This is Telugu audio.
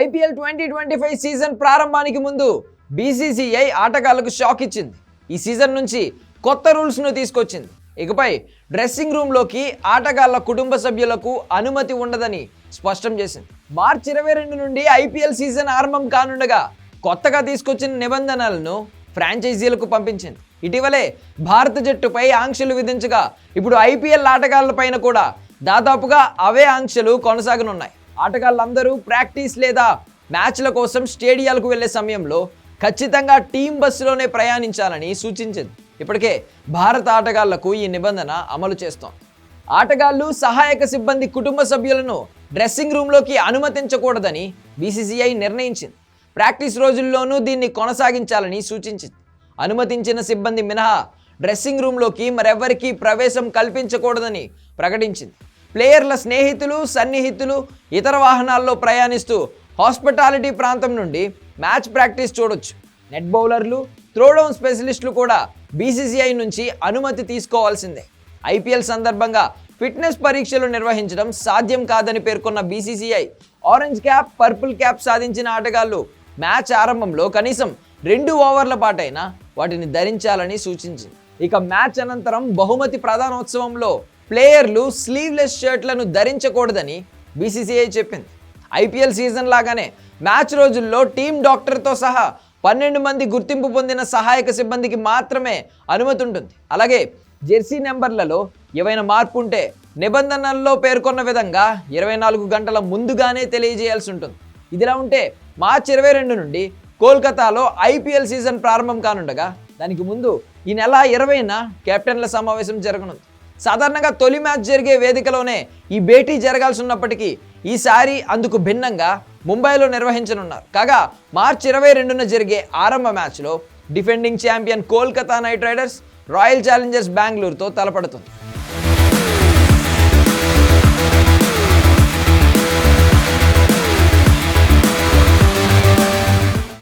IPL twenty twenty five season ప్రారంభానికి ముందు బీసీసీఐ ఆటగాళ్ళకు షాక్ ఇచ్చింది. ఈ సీజన్ నుంచి కొత్త రూల్స్ను తీసుకొచ్చింది. ఇకపై డ్రెస్సింగ్ రూమ్లోకి ఆటగాళ్ళ కుటుంబ సభ్యులకు అనుమతి ఉండదని స్పష్టం చేసింది. మార్చి ఇరవై రెండు నుండి ఐపీఎల్ సీజన్ ఆరంభం కానుండగా కొత్తగా తీసుకొచ్చిన నిబంధనలను ఫ్రాంచైజీలకు పంపించింది. ఇటీవలే భారత జట్టుపై ఆంక్షలు విధించగా ఇప్పుడు ఐపీఎల్ ఆటగాళ్ళపైన కూడా దాదాపుగా అవే ఆంక్షలు కొనసాగనున్నాయి. ఆటగాళ్ళందరూ ప్రాక్టీస్ లేదా మ్యాచ్ల కోసం స్టేడియాలకు వెళ్ళే సమయంలో ఖచ్చితంగా టీం బస్సులోనే ప్రయాణించాలని సూచించింది. ఇప్పటికే భారత ఆటగాళ్ళకు ఈ నిబంధన అమలు చేస్తోంది. ఆటగాళ్ళు సహాయక సిబ్బంది కుటుంబ సభ్యులను డ్రెస్సింగ్ రూమ్లోకి అనుమతించకూడదని బీసీసీఐ నిర్ణయించింది. ప్రాక్టీస్ రోజుల్లోనూ దీన్ని కొనసాగించాలని సూచించింది. అనుమతించిన సిబ్బంది మినహా డ్రెస్సింగ్ రూమ్లోకి మరెవ్వరికీ ప్రవేశం కల్పించకూడదని ప్రకటించింది. ప్లేయర్ల స్నేహితులు సన్నిహితులు ఇతర వాహనాల్లో ప్రయాణిస్తూ హాస్పిటాలిటీ ప్రాంతం నుండి మ్యాచ్ ప్రాక్టీస్ చూడొచ్చు. నెట్ బౌలర్లు త్రోడౌన్ స్పెషలిస్టులు కూడా బీసీసీఐ నుంచి అనుమతి తీసుకోవాల్సిందే. ఐపీఎల్ సందర్భంగా ఫిట్నెస్ పరీక్షలు నిర్వహించడం సాధ్యం కాదని పేర్కొన్న BCCI orange cap purple cap సాధించిన ఆటగాళ్ళు మ్యాచ్ ఆరంభంలో కనీసం రెండు ఓవర్ల పాటైనా వాటిని ధరించాలని సూచించింది. ఇక మ్యాచ్ అనంతరం బహుమతి ప్రధానోత్సవంలో ప్లేయర్లు స్లీవ్లెస్ షర్ట్లను ధరించకూడదని బీసీసీఐ చెప్పింది. ఐపీఎల్ సీజన్ లాగానే మ్యాచ్ రోజుల్లో టీం డాక్టర్తో సహా పన్నెండు మంది గుర్తింపు పొందిన సహాయక సిబ్బందికి మాత్రమే అనుమతి ఉంటుంది. అలాగే జెర్సీ నెంబర్లలో ఏవైనా మార్పు ఉంటే నిబంధనల్లో పేర్కొన్న విధంగా ఇరవై నాలుగు గంటల ముందుగానే తెలియజేయాల్సి ఉంటుంది. ఇదిలా ఉంటే మార్చి ఇరవై రెండు నుండి కోల్కతాలో ఐపీఎల్ సీజన్ ప్రారంభం కానుండగా దానికి ముందు ఈ నెల ఇరవైన కెప్టెన్ల సమావేశం జరగనుంది. సాధారణంగా తొలి మ్యాచ్ జరిగే వేదికలోనే ఈ భేటీ జరగాల్సి ఉన్నప్పటికీ ఈసారి అందుకు భిన్నంగా ముంబైలో నిర్వహించనున్నారు. కాగా మార్చి ఇరవై రెండున జరిగే ఆరంభ మ్యాచ్లో defending champion Kolkata knight riders royal challengers బెంగళూరుతో తలపడుతుంది.